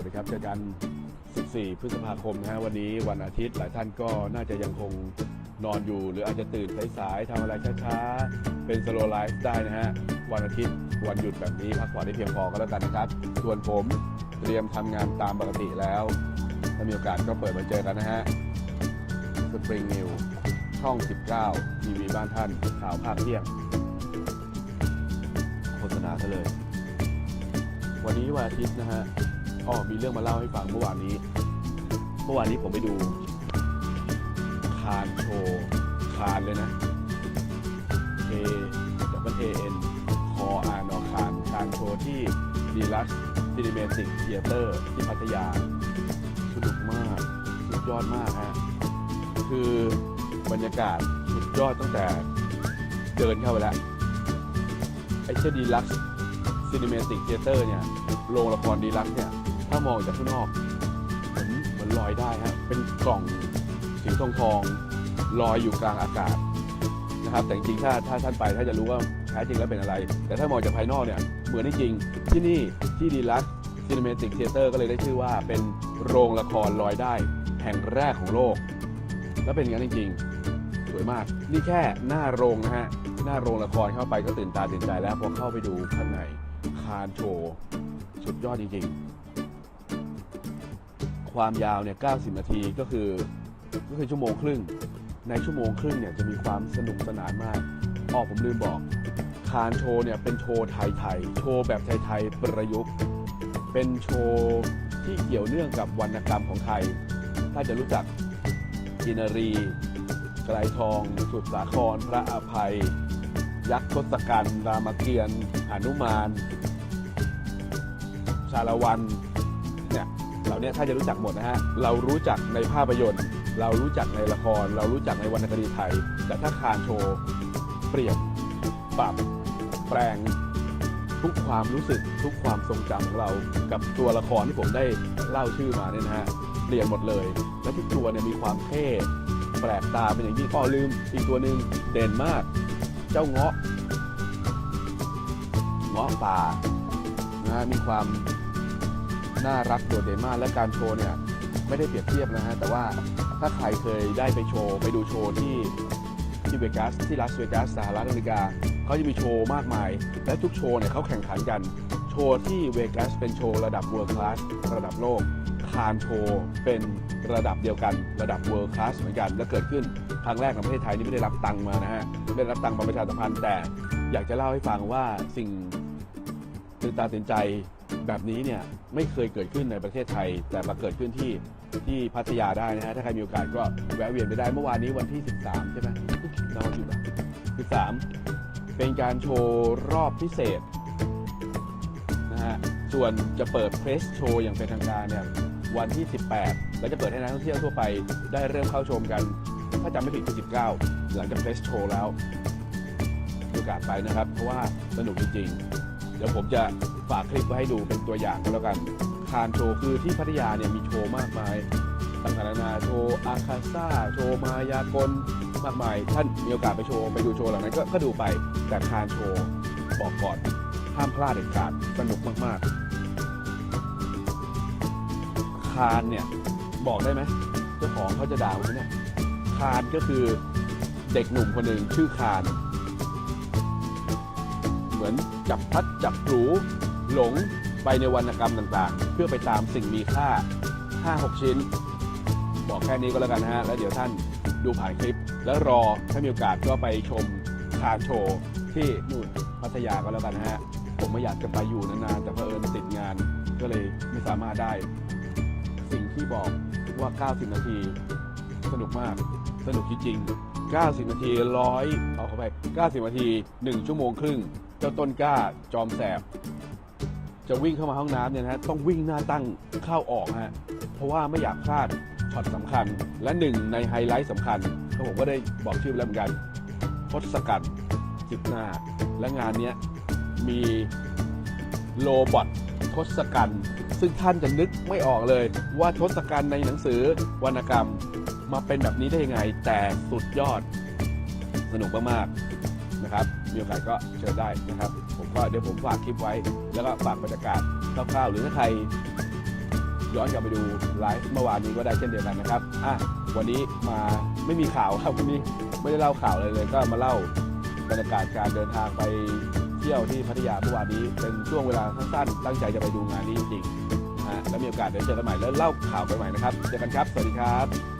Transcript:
วัสดีครับ เจอกัน 14 พฤษภาคมนะฮะวันนี้วันอาทิตย์หลายท่านก็น่าจะยังคงนอนอยู่ หรืออาจจะตื่นสายๆทำอะไรช้าๆ เป็นสโลไลฟ์ได้นะฮะ วันอาทิตย์วันหยุดแบบนี้พักผ่อนได้เพียงพอก็แล้วกันนะครับ ส่วนผมเตรียมทำงานตามปกติแล้ว ถ้ามีโอกาสก็เปิดมาเจอกันนะฮะสปริงนิวช่อง 19 ทีวีบ้านท่านข่าวภาคเที่ยงโฆษณาซะเลย วันนี้วันอาทิตย์นะฮะ อ๋อมีเรื่องมาเล่าให้ฟังเมื่อวานนี้ เมื่อวานนี้ผมไปดูคานโชว์คานเลยนะ K W A N คออานอคานคานโชว์ที่ดีลักซินิเมติกเทเตอร์ที่พัทยา สนุกมาก สุดยอดมากฮะ คือบรรยากาศสุดยอดตั้งแต่เดินเข้าไปแล้ว ไอเช่ดีลักซ์ซีนิเมติกเทเตอร์เนี่ย โรงละครดีลักซ์เนี่ย ถ้ามองจากข้างนอกเหมือนเหมือนลอยได้ฮะเป็นกล่องสีทองทองๆลอยอยู่กลางอากาศนะครับ แต่จริงๆถ้าถ้าท่านไปถ้าจะรู้ว่าแท้จริงแล้วเป็นอะไร แต่ถ้ามองจากภายนอกเนี่ยเหมือนจริงที่นี่ที่ดีลักซ์ซีนิเมติกเทเตอร์ก็เลยได้ชื่อว่าเป็นโรงละครลอยได้แห่งแรกของโลก แล้วเป็นอย่างนั้นจริงๆสวยมาก นี่แค่หน้าโรงนะฮะหน้าโรงละครเข้าไปก็ตื่นตาตื่นใจแล้วพอเข้าไปดูข้างในคานโชว์สุดยอดจริงๆ ความยาวเนี่ย 90 นาทีก็คือก็คือชั่วโมงครึ่ง ในชั่วโมงครึ่งเนี่ยจะมีความสนุกสนานมากอ๋อผมลืมบอก คานโชว์เนี่ยเป็นโชว์ไทยๆ โชว์แบบไทยๆ ประยุกต์ เป็นโชว์ที่เกี่ยวเนื่องกับวรรณกรรมของไทย ถ้าจะรู้จักกินรีไกลทอง สุดสาคร พระอภัย ยักษ์ทศกัณฐ์รามเกียรติ์หนุมาน ชาละวันเนี่ย เหล่านี้ถ้าจะรู้จักหมดนะฮะเรารู้จักในภาพยนตร์ เรารู้จักในละคร เรารู้จักในวรรณคดีไทย แต่ถ้าคานโชว์เปลี่ยนปรับแปลงทุกความรู้สึกทุกความทรงจำของเรากับตัวละครที่ผมได้เล่าชื่อมาเนี่ยนะฮะเปลี่ยนหมดเลย และทุกตัวเนี่ยมีความเท่แปลกตาเป็นอย่างยิ่งอ้อลืม อีกตัวหนึ่งเด่นมาก เจ้าเงาะเงาะป่านะฮะมีความ น่ารักโดดเด่นมากและการโชว์เนี่ยไม่ได้เปรียบเทียบนะฮะแต่ว่าถ้าใครเคยได้ไปโชว์ไปดูโชว์ที่ที่เวกัสที่ลาสเวกัสสหรัฐอเมริกาเขาจะมีโชว์มากมาย และทุกโชว์เนี่ยเขาแข่งขันกัน โชว์ที่เวกัสเป็นโชว์ระดับ world class ระดับโลกคานโชว์เป็นระดับเดียวกันระดับ world class เหมือนกัน และเกิดขึ้นครั้งแรกในประเทศไทยนี่ไม่ได้รับตังค์มานะฮะไม่ได้รับตังค์มาประชาสัมพันธ์แต่อยากจะเล่าให้ฟังว่าสิ่งตื่นตาตื่นใจ แบบนี้เนี่ยไม่เคยเกิดขึ้นในประเทศไทย แต่มาเกิดขึ้นที่ที่พัทยาได้นะฮะถ้าใครมีโอกาสก็แวะเวียนไปได้เมื่อวานนี้วันที่ 13 ใช่ไหมเราอยู่ปะ13 เป็นการโชว์รอบพิเศษนะฮะส่วนจะเปิดเพรสโชว์อย่างเป็นทางการเนี่ยวันที่ 18 แล้วจะเปิดให้นักท่องเที่ยวทั่วไปได้เริ่มเข้าชมกัน ถ้าจำไม่ผิดคือ19 หลังจากเพรสโชว์แล้วโอกาสไปนะครับ เพราะว่าสนุกจริงๆ เดี๋ยวผมจะ ฝากคลิปไว้ให้ดูเป็นตัวอย่างก็แล้วกัน คานโชว์คือที่พัทยาเนี่ยมีโชว์มากมายต่างๆนานาโชว์อาคาซ่าโชว์มายากลมากมาย ท่านมีโอกาสไปโชว์ไปดูโชว์เหล่านั้นก็ก็ดูไปแต่คานโชว์บอกก่อนห้ามพลาดเด็ดขาดสนุกมากๆ คานเนี่ยบอกได้ไหมเจ้าของเขาจะด่าผมเนี่ยคานก็คือเด็กหนุ่มคนหนึ่งชื่อคาน เหมือนจับพัดจับผลู หลงไปในวรรณกรรมต่างๆ เพื่อไปตามสิ่งมีค่า 5-6 ชิ้น บอกแค่นี้ก็แล้วกันนะฮะ แล้วเดี๋ยวท่านดูผ่านคลิป แล้วรอถ้ามีโอกาสก็ไปชมคาโชว์ที่นู่นพัทยาก็แล้วกันนะฮะ ผมไม่อยากจะไปอยู่นานๆ แต่เผอิญติดงานก็เลยไม่สามารถได้ สิ่งที่บอกว่า 90 นาที สนุกมาก สนุกจริงๆ90 นาทีร้อยเอาเข้าไป 90 นาที 1 ชั่วโมงครึ่ง เจ้าต้นกล้าจอมแสบ จะวิ่งเข้ามาห้องน้ำเนี่ยนะฮะต้องวิ่งหน้าตั้งเข้าออกฮะเพราะว่าไม่อยากพลาดช็อตสำคัญ และหนึ่งในไฮไลท์สำคัญก็ผมก็ได้บอกชื่อไปแล้วเหมือนกันทศกัณฐ์จิบหน้าและงานนี้มีโลบอททศกัณฐ์ซึ่งท่านจะนึกไม่ออกเลยว่าทศกัณฐ์ในหนังสือวรรณกรรมมาเป็นแบบนี้ได้ยังไง แต่สุดยอดสนุกมากๆ นะครับ มีโอกาสก็เชิญได้นะครับ ผมก็เดี๋ยวผมฝากคลิปไว้ แล้วก็ฝากบรรยากาศคร่าวๆหรือถ้าใครย้อนกลับไปดูไลฟ์เมื่อวานนี้ก็ได้เช่นเดียวกันนะครับอะวันนี้มาไม่มีข่าวครับวันนี้ไม่ได้เล่าข่าวเลยเลย ก็มาเล่าบรรยากาศการเดินทางไปเที่ยวที่พัทยาเมื่อวานนี้ เป็นช่วงเวลาสั้นๆตั้งใจจะไปดูงานนี้จริงๆนะฮะแล้วมีโอกาสเดี๋ยวเจอกันใหม่แล้วเล่าข่าวกันใหม่นะครับเจอกันครับ สวัสดีครับ